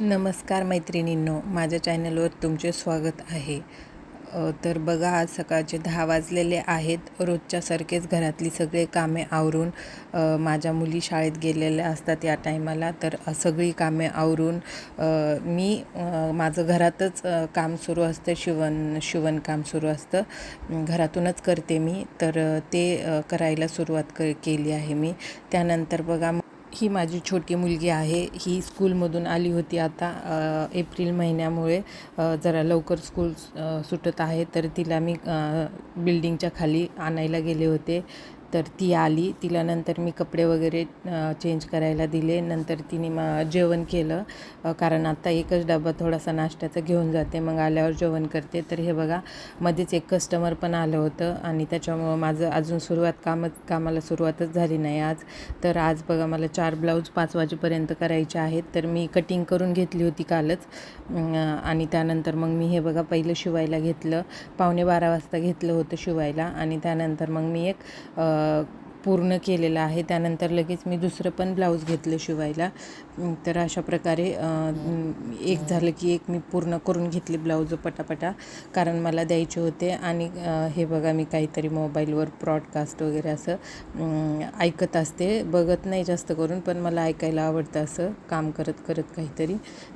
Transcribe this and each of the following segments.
नमस्कार मैत्रिणींनो माझ्या चॅनलवर तुमचे स्वागत आहे. तर बघा आज सकाळचे दहा वाजलेले आहेत. रोजच्यासारखेच घरातली सगळे कामे आवरून माझ्या मुली शाळेत गेलेल्या असतात या टायमाला. तर सगळी कामे आवरून मी माझं घरातच काम सुरू असतं. शिवण शिवणकाम सुरू असतं. घरातूनच करते मी. तर ते करायला सुरुवात क केली आहे मी. त्यानंतर बघा ही माझी छोटी मुलगी आहे. ही स्कूलमधून आली होती आता एप्रिल महिन्यामुळे. जरा लवकर स्कूल सुटत आहे तर तिला मी बिल्डिंगच्या खाली आणायला गेले होते. तर ती आली. तिला नंतर मी कपडे वगैरे चेंज करायला दिले. नंतर तिने मा जेवण केलं. कारण आत्ता एकच डबा थोडासा नाश्त्याचा घेऊन जाते. मग आल्यावर जेवण करते. तर हे बघा मध्येच एक कस्टमर पण आलं होतं आणि त्याच्यामुळं माझं अजून सुरुवात कामच कामाला सुरुवातच झाली नाही आज. तर आज बघा मला चार ब्लाऊज पाच वाजेपर्यंत करायचे आहेत. तर मी कटिंग करून घेतली होती कालच. आणि त्यानंतर मग मी हे बघा पहिलं शिवायला घेतलं. पावणे बारा वाजता घेतलं होतं शिवायला. आणि त्यानंतर मग मी एक पूर्ण केलेलं आहे. त्यानंतर लगेच मी दुसरं पण ब्लाऊज घेतलं शिवायला. तर अशा प्रकारे एक झालं की एक मी पूर्ण करून घेतले ब्लाऊज पटापटा कारण मला द्यायचे होते. आणि हे बघा मी काहीतरी मोबाईलवर ब्रॉडकास्ट वगैरे असं ऐकत असते. बघत नाही जास्त करून पण मला ऐकायला आवडतं असं काम करत करत काहीतरी.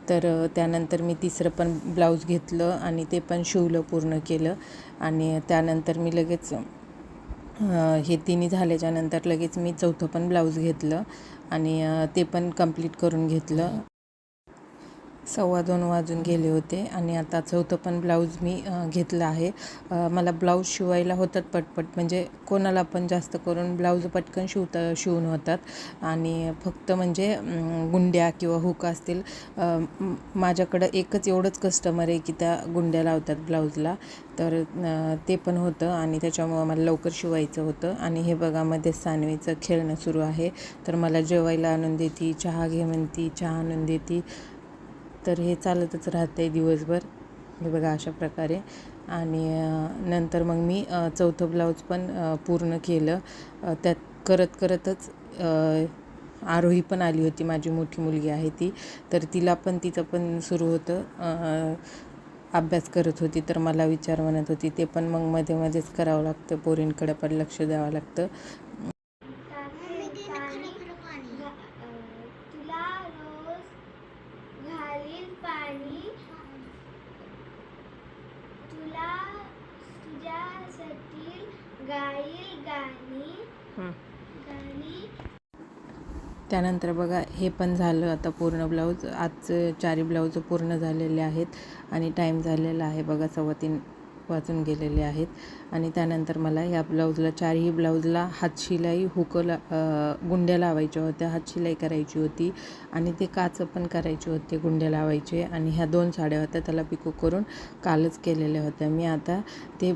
तर त्यानंतर मी तिसरं पण ब्लाऊज घेतलं आणि ते पण शिवलं पूर्ण केलं. आणि त्यानंतर मी लगेच हे तिन्ही झाल्याच्यानंतर लगेच मी चौथं पण ब्लाऊज घेतलं आणि ते पण कंप्लीट करून घेतलं. सव्वा दोन वाजून गेले होते आणि आता चौथं पण ब्लाऊज मी घेतलं आहे. मला ब्लाऊज शिवायला होतात पटपट म्हणजे कोणाला पण जास्त करून ब्लाऊज पटकन शिवता शिवून होतात. आणि फक्त म्हणजे गुंड्या किंवा हुक असतील माझ्याकडं एकच एवढंच कस्टमर आहे की त्या गुंड्या लावतात ब्लाऊजला. तर ते पण होतं आणि त्याच्यामुळं मला लवकर शिवायचं होतं. आणि हे बघा मध्ये सानवीचं खेळणं सुरू आहे. तर मला जेवायला आणून देती चहा घे म्हणती चहा आणून देती. तर हे चालतच राहते दिवसभर. हे बघा अशा प्रकारे. आणि नंतर मग मी चौथं ब्लाऊज पण पूर्ण केलं. त्यात करत करतच आरोही पण आली होती. माझी मोठी मुलगी आहे ती. तर तिला पण तिचं पण सुरू होतं. अभ्यास करत होती तर मला विचार म्हणत होती. ते पण मग मध्ये मध्येच करावं लागतं. पोरींकडे पण लक्ष द्यावं लागतं टाकेल पाणी घा- अं, तुला रोज घालील पाणी तुला तुझ्यासाठी गाईल गाणी गाणी त्यानंतर बघा हे पण झालं आता पूर्ण ब्लाऊज. आजचं चारी ब्लाऊज पूर्ण झालेले आहेत आणि टाईम झालेला आहे बघा सव्वा तीन. वाचून गेलेले आहेत. आणि त्यानंतर मला ह्या ब्लाऊजला चारही ब्लाऊजला हातशिलाई हुकं ला गुंड्या लावायच्या होत्या. हातशिलाई करायची होती आणि ते काचं पण करायचे होते गुंड्या लावायचे. आणि ह्या दोन साड्या होत्या त्याला पिको करून कालच केलेल्या होत्या. मी आता ते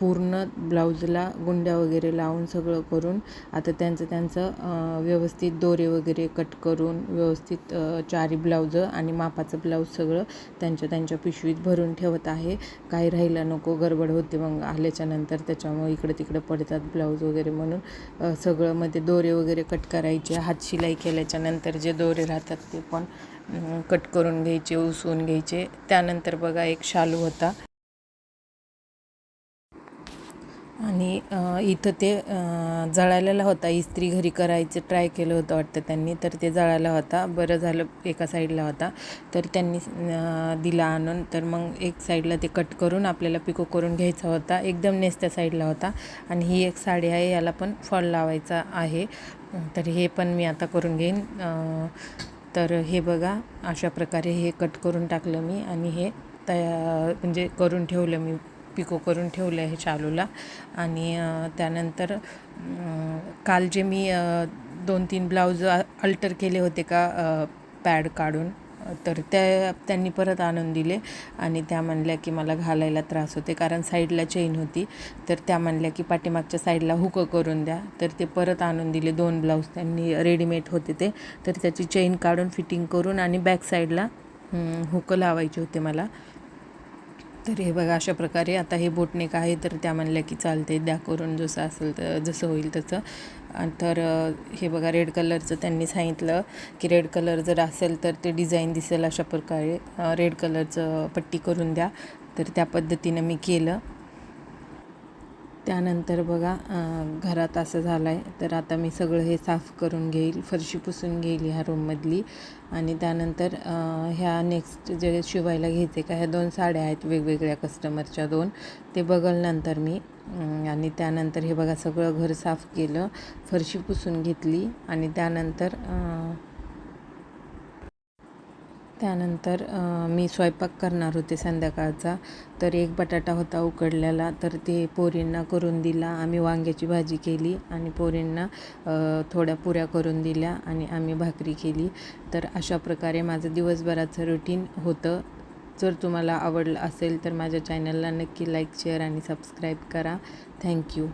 पूर्ण ब्लाऊजला गुंड्या वगैरे लावून सगळं करून आता त्यांचं त्यांचं व्यवस्थित दोरे वगैरे कट करून व्यवस्थित चारी ब्लाऊजं आणि मापाचं ब्लाऊज सगळं त्यांच्या त्यांच्या पिशवीत भरून ठेवत आहे. काही राहिलं नको गडबड होते मग आल्याच्यानंतर त्याच्यामुळे इकडे तिकडे पडतात ब्लाऊज वगैरे म्हणून. सगळं सगळं मध्ये दोरे वगैरे कट करायचे हात शिलाई केल्याच्यानंतर जे दोरे राहतात ते पण कट करून घ्यायचे उसवून घ्यायचे. त्यानंतर बघा एक शालू होता. आणि इथं ते जळालेला होता. इस्त्री घरी करायचं ट्राय केलं होतं वाटतं त्यांनी तर ते जळाला होता. बरं झालं एका साईडला होता. तर त्यांनी दिला आणून. तर मग एक साईडला ते कट करून आपल्याला पिको करून घ्यायचा होता. एकदम नेसत्या साईडला होता. आणि ही एक साडी आहे याला पण फॉल लावायचा आहे. तर हे पण मी आता करून घेईन. तर हे बघा अशा प्रकारे हे कट करून टाकलं मी आणि हे तया म्हणजे करून ठेवलं मी. पिको करून ठेवलं आहे शालूला आणि त्यानंतर काल जे मी दोन तीन ब्लाऊज अल्टर केले होते का पॅड काढून तर त्या त्यांनी परत आणून दिले. आणि त्या म्हणल्या की मला घालायला त्रास होते कारण साईडला चेन होती. तर त्या म्हणल्या की पाठीमागच्या साईडला हुकं करून द्या. तर ते परत आणून दिले दोन ब्लाऊज त्यांनी रेडीमेड होते ते. तर त्याची चेन काढून फिटिंग करून आणि बॅक साईडला हुकं लावायचे होते मला. तर हे बघा अशा प्रकारे आता हे बोटनेक आहे तर त्या म्हणल्या की चालते द्या करून जसं असेल तर जसं होईल तसं. तर हे बघा रेड कलरचं त्यांनी सांगितलं की रेड कलर जर असेल तर ते डिझाईन दिसेल अशा प्रकारे. रेड कलरचं पट्टी करून द्या. तर त्या पद्धतीनं मी केलं. त्यानंतर बघा घरात असं झालं आहे तर आता मी सगळं हे साफ करून घेईल फरशी पुसून घेईल ह्या रूममधली आणि त्यानंतर ह्या नेक्स्ट जे शिवायला घ्यायचे का ह्या दोन साड्या आहेत वेगवेगळ्या कस्टमरच्या दोन. ते बघल नंतर मी. आणि त्यानंतर हे बघा सगळं घर साफ केलं फरशी पुसून घेतली. आणि त्यानंतर त्यानंतर मी स्वयंपाक करणार होते संध्याकाळचा. तर एक बटाटा होता उकडलेला तर ते पोरींना करून दिला. आम्ही वांग्याची भाजी केली आणि पोरींना थोड्या पुऱ्या करून दिल्या आणि आम्ही भाकरी केली. तर अशा प्रकारे माझं दिवसभराचं रुटीन होतं. जर तुम्हाला आवडलं असेल तर माझ्या चॅनलला नक्की लाईक शेअर आणि सबस्क्राईब करा. Thank you